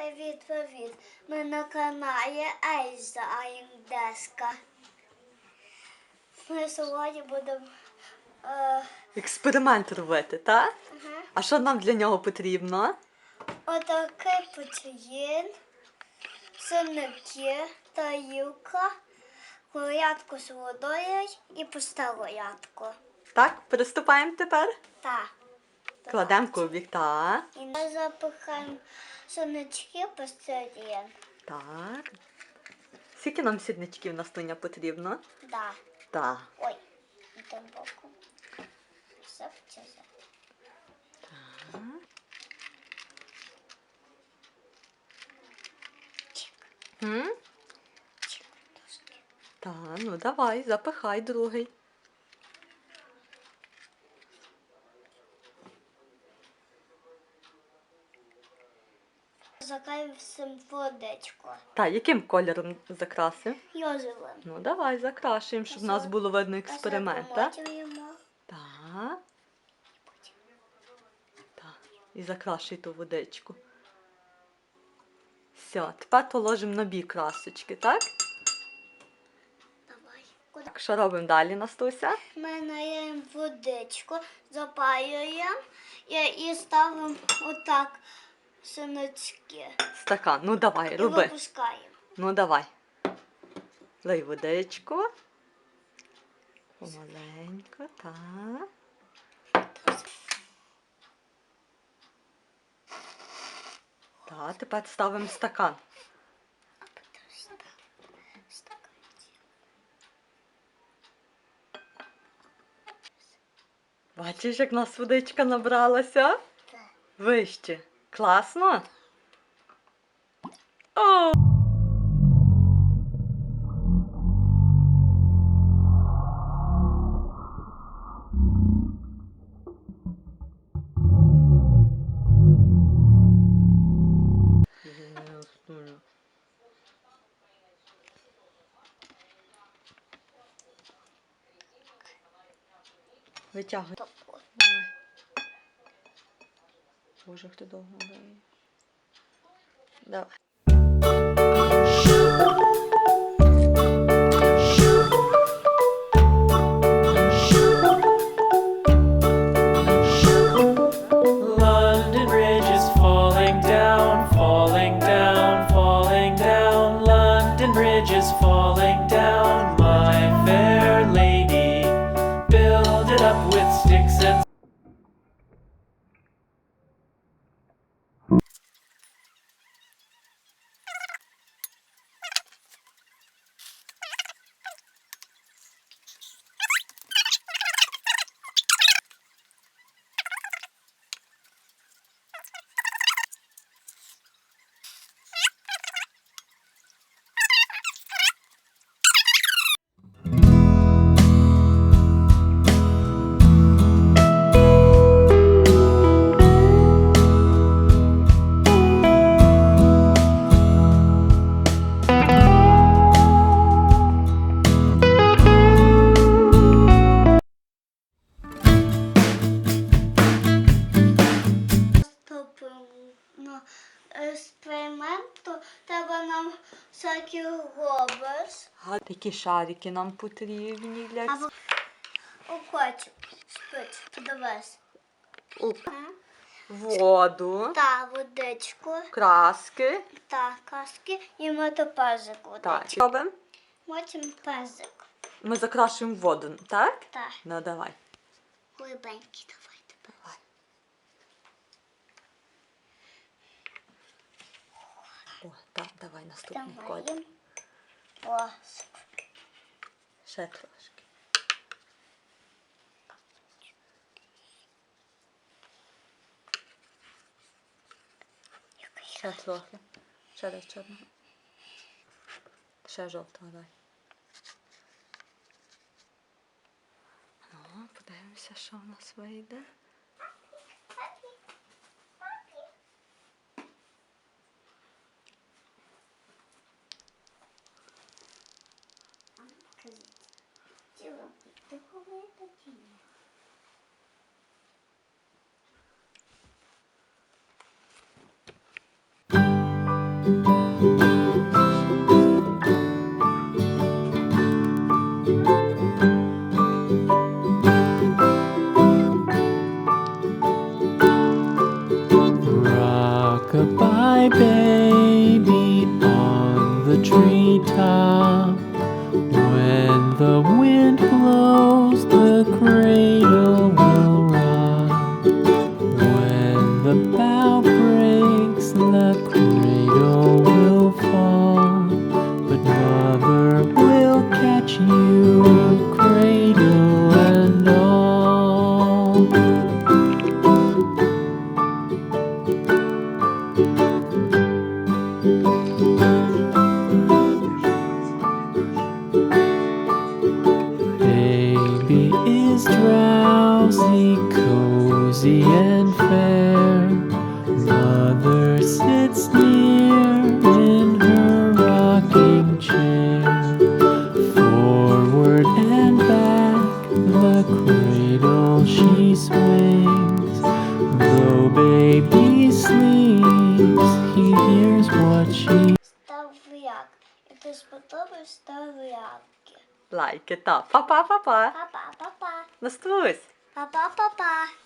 Привіт, привіт. Ми на каналі Ейза Аіндеска. Ми сьогодні будемо. Е, Експеримент робити, так? ага. А що нам для нього потрібно? Отакий потрібен, синики, тарілка, колядку з водою і пуста колядку. Так, приступаємо тепер. Так. Кладемо кубик, так. І ми запихаємо синички посередині. Так. Скільки нам сірничків на стоня потрібно? Да. Так. Ой, тим боком. Все це за. Чик, М? чик, трошки. Так, ну давай, запихай другий. Закаємо всім водичку. Так, яким кольором закрасив? Йозовим. Ну давай закрашуємо, щоб в нас було видно експеримент, так? Так. Так. І закрашуй ту водичку. Все, тепер положимо на бік красочки, так? Давай. Так, що робимо далі, Настуся? Ми наємо водичку, запаюємо і, і ставимо отак синочки. Стакан. Ну давай, І роби. випускаємо. Ну давай. Лей водичку. Помаленько, так. Так, тепер ставимо стакан. А потім ставимо стаканці. Бачиш, як в нас водичка набралася? Так. Вище. Класно? О! Витягуй. Тобто, Давай. Боже, як ти довго дає. Давай. London Bridge is falling down, Робиш. А які шарики нам потрібні для Або окочок спить, подивись. Воду, Та водичку, краски. та каски і мотопазик Так, водичку. робимо. Потім пазик. Ми закрашуємо воду, так? Так, Ну давай. глибенький давай тепер. Давай. О, так, давай наступний колір. О, Ще трошки. Ще трохи. Ще десь чорного. Ще жовтого дай. Ну, подивимося, що в нас вийде. Rockabye baby on the treetop. is drowsy, cozy and fair. Mother sits near in her rocking chair. Forward and back, the cradle she swings. Though baby sleeps, he hears what she Став як. І ти сподобався, став як. Лайки, та. Па-па-па-па. Па-па, па-па. Настусь. Па-па, па-па.